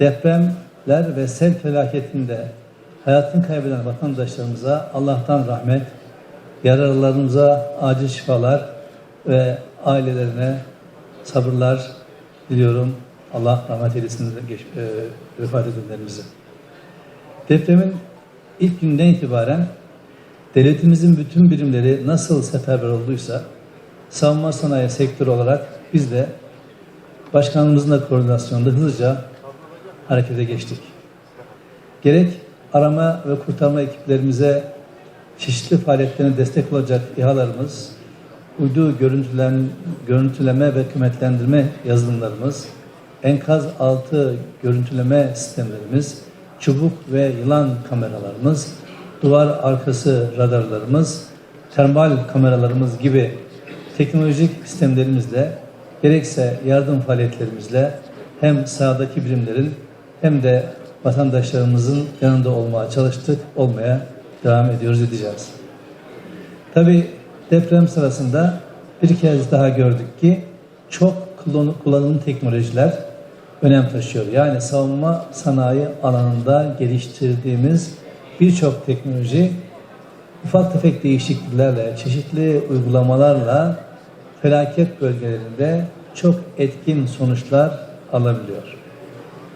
depremler ve sel felaketinde hayatını kaybeden vatandaşlarımıza Allah'tan rahmet, yaralılarımıza acil şifalar ve ailelerine sabırlar diliyorum. Allah rahmet eylesin e, vefat edenlerimizi. Depremin ilk günden itibaren devletimizin bütün birimleri nasıl seferber olduysa savunma sanayi sektörü olarak biz de başkanımızın da koordinasyonunda hızlıca harekete geçtik. Gerek arama ve kurtarma ekiplerimize çeşitli faaliyetlerine destek olacak İHA'larımız, uydu görüntülen, görüntüleme ve kıymetlendirme yazılımlarımız, enkaz altı görüntüleme sistemlerimiz, çubuk ve yılan kameralarımız, duvar arkası radarlarımız, termal kameralarımız gibi teknolojik sistemlerimizle gerekse yardım faaliyetlerimizle hem sahadaki birimlerin hem de vatandaşlarımızın yanında olmaya çalıştık, olmaya devam ediyoruz, edeceğiz. Tabi deprem sırasında bir kez daha gördük ki çok kullan- kullanılan teknolojiler önem taşıyor. Yani savunma sanayi alanında geliştirdiğimiz birçok teknoloji ufak tefek değişikliklerle, çeşitli uygulamalarla felaket bölgelerinde çok etkin sonuçlar alabiliyor.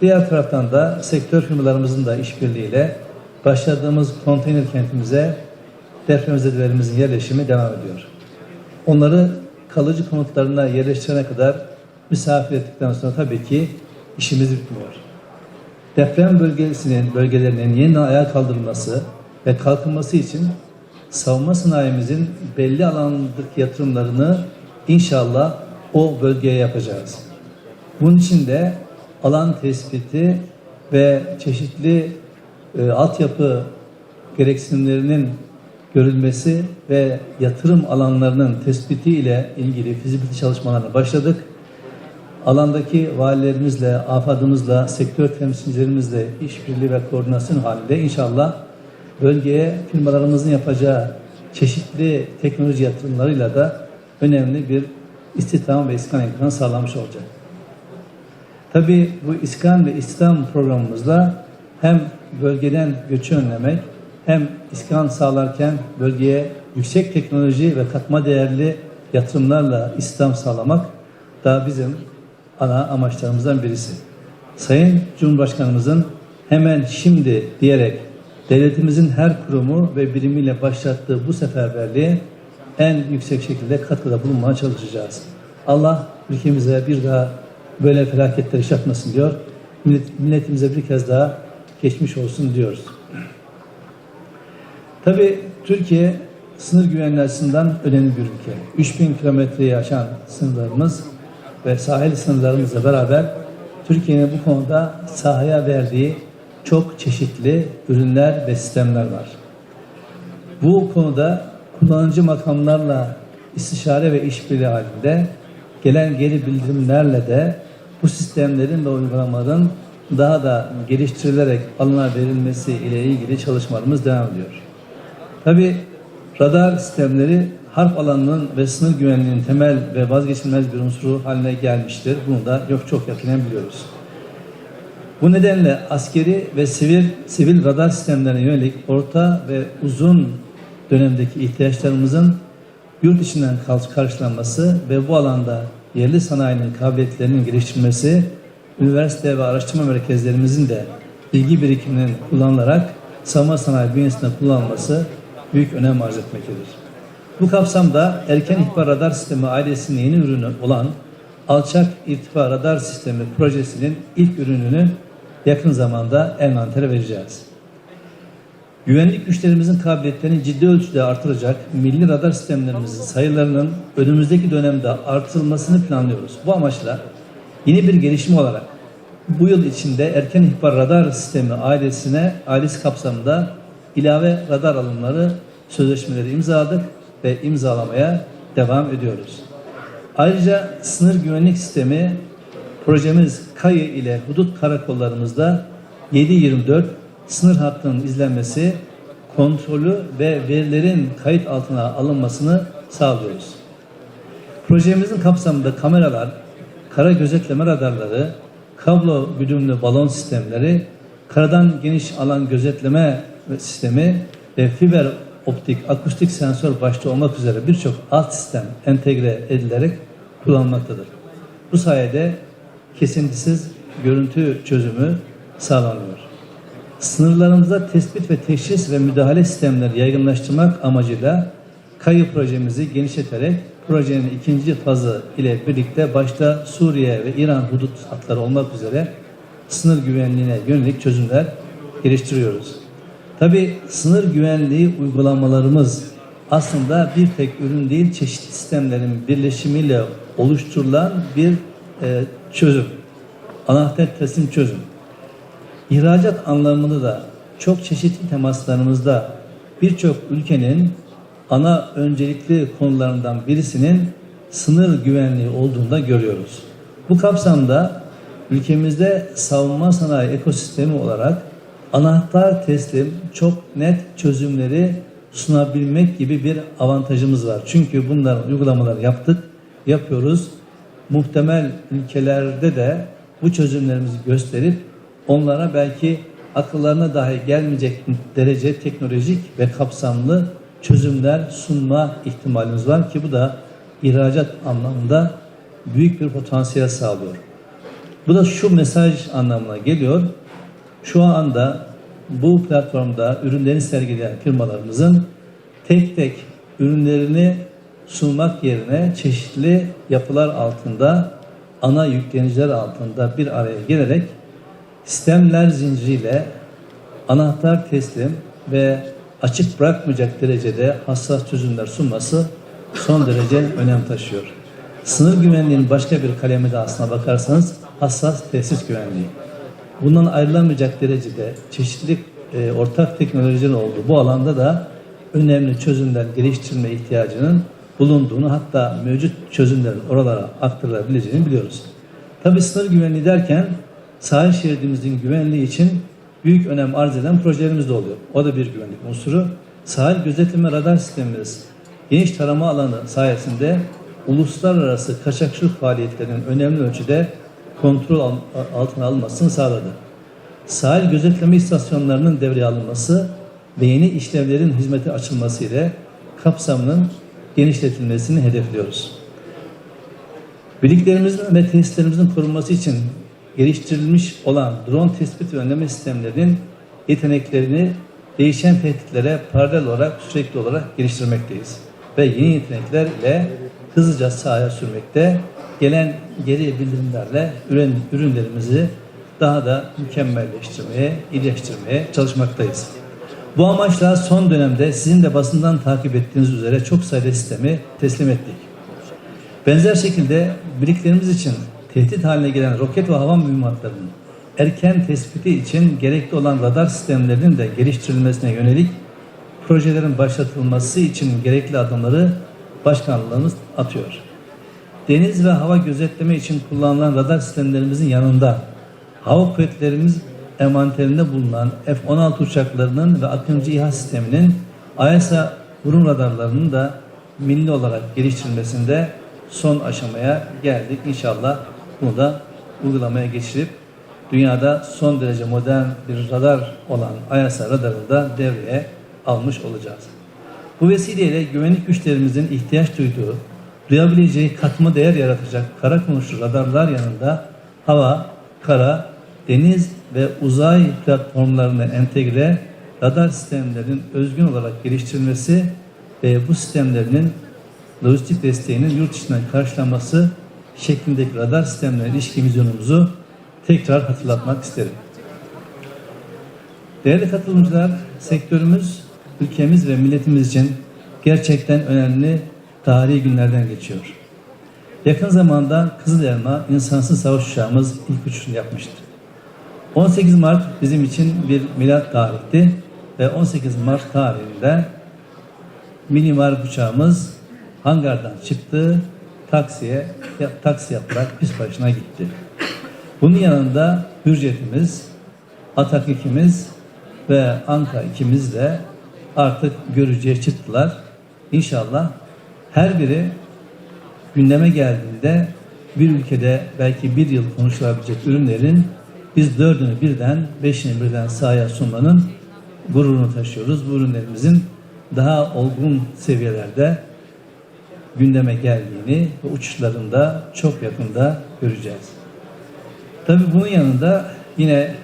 Diğer taraftan da sektör firmalarımızın da işbirliğiyle başladığımız konteyner kentimize depremzedelerimizin yerleşimi devam ediyor. Onları kalıcı konutlarına yerleştirene kadar misafir ettikten sonra tabii ki işimiz bitmiyor. Deprem bölgesinin bölgelerinin yeniden ayağa kaldırılması ve kalkınması için savunma sanayimizin belli alandaki yatırımlarını inşallah o bölgeye yapacağız. Bunun için de alan tespiti ve çeşitli e, altyapı gereksinimlerinin görülmesi ve yatırım alanlarının tespiti ile ilgili fizibilite çalışmalarına başladık. Alandaki valilerimizle, afadımızla, sektör temsilcilerimizle işbirliği ve koordinasyon halinde inşallah bölgeye firmalarımızın yapacağı çeşitli teknoloji yatırımlarıyla da önemli bir istihdam ve iskan imkanı sağlamış olacak. Tabii bu iskan ve istihdam programımızla hem bölgeden göçü önlemek hem iskan sağlarken bölgeye yüksek teknoloji ve katma değerli yatırımlarla istihdam sağlamak da bizim ana amaçlarımızdan birisi. Sayın Cumhurbaşkanımızın hemen şimdi diyerek devletimizin her kurumu ve birimiyle başlattığı bu seferberliğe en yüksek şekilde katkıda bulunmaya çalışacağız. Allah ülkemize bir daha böyle felaketler yaşatmasın diyor. Millet, milletimize bir kez daha geçmiş olsun diyoruz. Tabii Türkiye sınır güvenliği açısından önemli bir ülke. 3000 kilometreyi aşan sınırlarımız ve sahil sınırlarımızla beraber Türkiye'nin bu konuda sahaya verdiği çok çeşitli ürünler ve sistemler var. Bu konuda kullanıcı makamlarla istişare ve işbirliği halinde gelen geri bildirimlerle de bu sistemlerin ve uygulamaların daha da geliştirilerek alına verilmesi ile ilgili çalışmalarımız devam ediyor. Tabi radar sistemleri harp alanının ve sınır güvenliğinin temel ve vazgeçilmez bir unsuru haline gelmiştir. Bunu da yok çok yakinen biliyoruz. Bu nedenle askeri ve sivil, sivil radar sistemlerine yönelik orta ve uzun dönemdeki ihtiyaçlarımızın yurt içinden karşılanması ve bu alanda yerli sanayinin kabiliyetlerinin geliştirilmesi, üniversite ve araştırma merkezlerimizin de bilgi birikiminin kullanılarak savunma sanayi bünyesinde kullanılması büyük önem arz etmektedir. Bu kapsamda erken ihbar radar sistemi ailesinin yeni ürünü olan alçak irtifa radar sistemi projesinin ilk ürününü yakın zamanda envantere vereceğiz. Güvenlik güçlerimizin kabiliyetlerini ciddi ölçüde artıracak milli radar sistemlerimizin sayılarının önümüzdeki dönemde artırılmasını planlıyoruz. Bu amaçla yeni bir gelişme olarak bu yıl içinde erken ihbar radar sistemi ailesine ailesi kapsamında ilave radar alımları sözleşmeleri imzaladık ve imzalamaya devam ediyoruz. Ayrıca sınır güvenlik sistemi projemiz KAYı ile hudut karakollarımızda 7-24 sınır hattının izlenmesi, kontrolü ve verilerin kayıt altına alınmasını sağlıyoruz. Projemizin kapsamında kameralar, kara gözetleme radarları, kablo güdümlü balon sistemleri, karadan geniş alan gözetleme sistemi ve fiber optik, akustik sensör başta olmak üzere birçok alt sistem entegre edilerek kullanılmaktadır. Bu sayede kesintisiz görüntü çözümü sağlanıyor. Sınırlarımızda tespit ve teşhis ve müdahale sistemleri yaygınlaştırmak amacıyla kayı projemizi genişleterek projenin ikinci fazı ile birlikte başta Suriye ve İran hudut hatları olmak üzere sınır güvenliğine yönelik çözümler geliştiriyoruz. Tabi sınır güvenliği uygulamalarımız aslında bir tek ürün değil çeşitli sistemlerin birleşimiyle oluşturulan bir e, çözüm. Anahtar teslim çözüm. İhracat anlamında da çok çeşitli temaslarımızda birçok ülkenin ana öncelikli konularından birisinin sınır güvenliği olduğunu da görüyoruz. Bu kapsamda ülkemizde savunma sanayi ekosistemi olarak anahtar teslim çok net çözümleri sunabilmek gibi bir avantajımız var. Çünkü bunların uygulamaları yaptık, yapıyoruz. Muhtemel ülkelerde de bu çözümlerimizi gösterip onlara belki akıllarına dahi gelmeyecek derece teknolojik ve kapsamlı çözümler sunma ihtimalimiz var ki bu da ihracat anlamında büyük bir potansiyel sağlıyor. Bu da şu mesaj anlamına geliyor. Şu anda bu platformda ürünlerini sergileyen firmalarımızın tek tek ürünlerini sunmak yerine çeşitli yapılar altında ana yükleniciler altında bir araya gelerek sistemler zinciriyle anahtar teslim ve açık bırakmayacak derecede hassas çözümler sunması son derece önem taşıyor. Sınır güvenliğinin başka bir kalemi de aslına bakarsanız hassas tesis güvenliği. Bundan ayrılamayacak derecede çeşitli e, ortak teknolojilerin olduğu bu alanda da önemli çözümler geliştirme ihtiyacının bulunduğunu hatta mevcut çözümlerin oralara aktarılabileceğini biliyoruz. Tabi sınır güvenliği derken sahil şeridimizin güvenliği için büyük önem arz eden projelerimiz de oluyor. O da bir güvenlik unsuru. Sahil gözetleme radar sistemimiz geniş tarama alanı sayesinde uluslararası kaçakçılık faaliyetlerinin önemli ölçüde kontrol altına alınmasını sağladı. Sahil gözetleme istasyonlarının devreye alınması ve yeni işlevlerin hizmete açılması ile kapsamının genişletilmesini hedefliyoruz. Birliklerimizin ve tesislerimizin korunması için geliştirilmiş olan drone tespit ve önleme sistemlerinin yeteneklerini değişen tehditlere paralel olarak sürekli olarak geliştirmekteyiz. Ve yeni yetenekler ile hızlıca sahaya sürmekte, gelen geri bildirimlerle ürün, ürünlerimizi daha da mükemmelleştirmeye, iyileştirmeye çalışmaktayız. Bu amaçla son dönemde sizin de basından takip ettiğiniz üzere çok sayıda sistemi teslim ettik. Benzer şekilde birliklerimiz için tehdit haline gelen roket ve hava mühimmatlarının erken tespiti için gerekli olan radar sistemlerinin de geliştirilmesine yönelik projelerin başlatılması için gerekli adımları başkanlığımız atıyor. Deniz ve hava gözetleme için kullanılan radar sistemlerimizin yanında hava kuvvetlerimiz envanterinde bulunan F-16 uçaklarının ve Akıncı İHA sisteminin AESA vurum radarlarının da milli olarak geliştirilmesinde son aşamaya geldik. İnşallah bunu da uygulamaya geçirip dünyada son derece modern bir radar olan AESA radarını da devreye almış olacağız. Bu vesileyle güvenlik güçlerimizin ihtiyaç duyduğu, duyabileceği katma değer yaratacak kara konuşlu radarlar yanında hava, kara, deniz ve uzay platformlarına entegre radar sistemlerinin özgün olarak geliştirilmesi ve bu sistemlerinin lojistik desteğinin yurt içinden karşılanması şeklindeki radar sistemlerine ilişkin vizyonumuzu tekrar hatırlatmak isterim. Değerli katılımcılar, sektörümüz, ülkemiz ve milletimiz için gerçekten önemli tarihi günlerden geçiyor. Yakın zamanda Kızıl Elma insansız savaş uçağımız ilk uçuşunu yapmıştı. 18 Mart bizim için bir milat tarihti ve 18 Mart tarihinde mini mark uçağımız hangardan çıktı, taksiye taksi yaparak pist başına gitti. Bunun yanında Hürjetimiz, Atak ikimiz ve Anka ikimiz de artık görücüye çıktılar. İnşallah her biri gündeme geldiğinde bir ülkede belki bir yıl konuşulabilecek ürünlerin biz dördünü birden, beşini birden sahaya sunmanın gururunu taşıyoruz. Bu ürünlerimizin daha olgun seviyelerde gündeme geldiğini ve uçuşlarında çok yakında göreceğiz. Tabii bunun yanında yine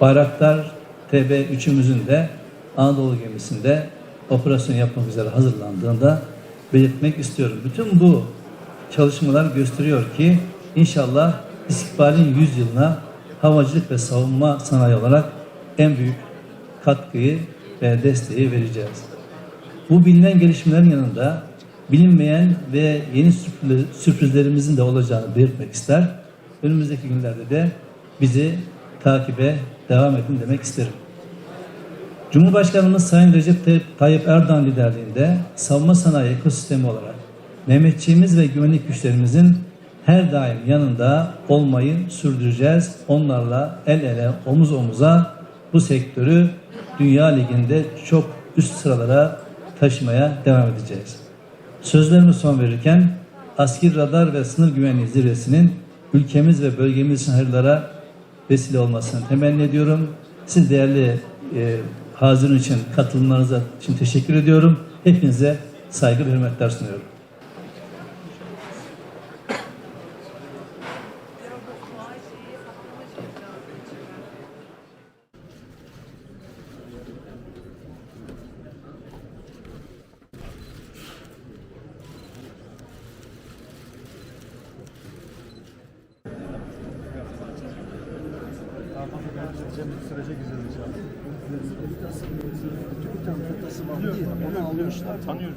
Bayraktar TB3'ümüzün de Anadolu gemisinde operasyon yapmak üzere hazırlandığında belirtmek istiyorum. Bütün bu çalışmalar gösteriyor ki inşallah istikbalin 100 yılına havacılık ve savunma sanayi olarak en büyük katkıyı ve desteği vereceğiz. Bu bilinen gelişmelerin yanında bilinmeyen ve yeni sürpriz- sürprizlerimizin de olacağını belirtmek ister. Önümüzdeki günlerde de bizi takibe devam edin demek isterim. Cumhurbaşkanımız Sayın Recep Tayyip Erdoğan liderliğinde savunma sanayi ekosistemi olarak Mehmetçiğimiz ve güvenlik güçlerimizin her daim yanında olmayı sürdüreceğiz. Onlarla el ele, omuz omuza bu sektörü Dünya Ligi'nde çok üst sıralara taşımaya devam edeceğiz. Sözlerimi son verirken askeri radar ve sınır güvenliği zirvesinin ülkemiz ve bölgemiz için hayırlara vesile olmasını temenni ediyorum. Siz değerli e, hazırın için katılımlarınıza için teşekkür ediyorum. Hepinize saygı ve hürmetler sunuyorum. Onu almışlar. Tanıyorum.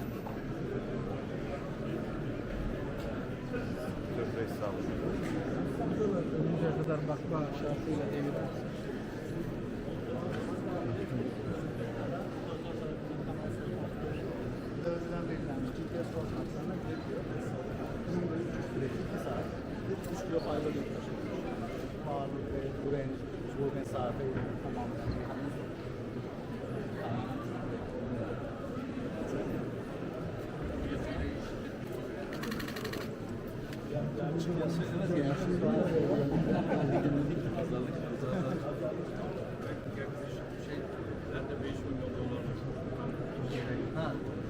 Önümüze kadar bakma şartıyla devir Gözden verilen GPS koordinatlarına geliyor.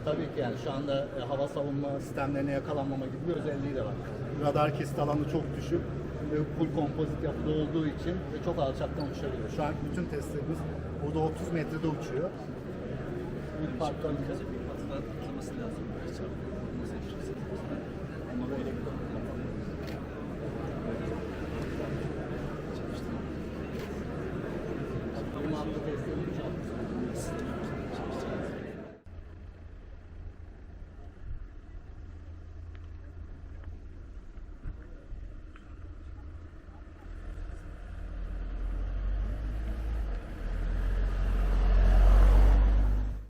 Tabii ki yani şu anda e, hava savunma sistemlerine yakalanmama gibi bir özelliği de var. Radar kesit alanı çok düşük full kompozit yapıda olduğu için çok alçaktan uçabiliyor. Şu an bütün testlerimiz burada 30 metrede uçuyor. İlk parktan elektron